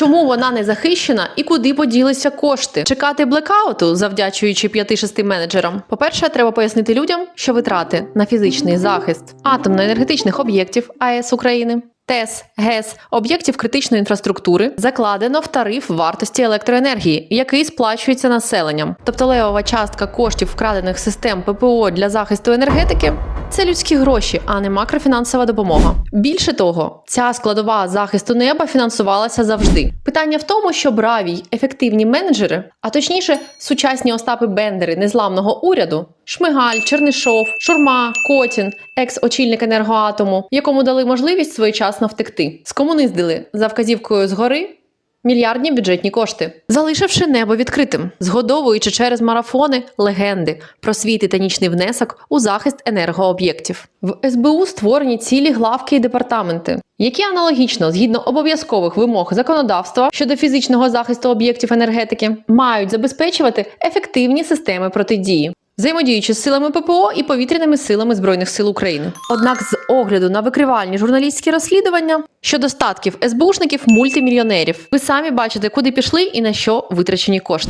Чому вона не захищена і куди поділися кошти? Чекати блекауту, завдячуючи 5-6 менеджерам. По-перше, треба пояснити людям, що витрати на фізичний захист атомно-енергетичних об'єктів АЕС України. ТЕС, ГЕС, об'єктів критичної інфраструктури закладено в тариф вартості електроенергії, який сплачується населенням. Тобто левова частка коштів вкрадених систем ППО для захисту енергетики це людські гроші, а не макрофінансова допомога. Більше того, ця складова захисту неба фінансувалася завжди. Питання в тому, що браві ефективні менеджери, а точніше, сучасні Остапи Бендери незламного уряду, Шмигаль, Чернишов, Шурма, Котін, екс-очільник енергоатому, якому дали можливість своєчасно втекти, скомуниздили за вказівкою згори мільярдні бюджетні кошти, залишивши небо відкритим, згодовуючи через марафони легенди про свій титанічний внесок у захист енергооб'єктів. В СБУ створені цілі главки і департаменти, які аналогічно, згідно обов'язкових вимог законодавства щодо фізичного захисту об'єктів енергетики, мають забезпечувати ефективні системи протидії. Взаємодіючи з силами ППО і повітряними силами Збройних сил України. Однак, з огляду на викривальні журналістські розслідування щодо статків СБУшників мультимільйонерів, ви самі бачите, куди пішли і на що витрачені кошти.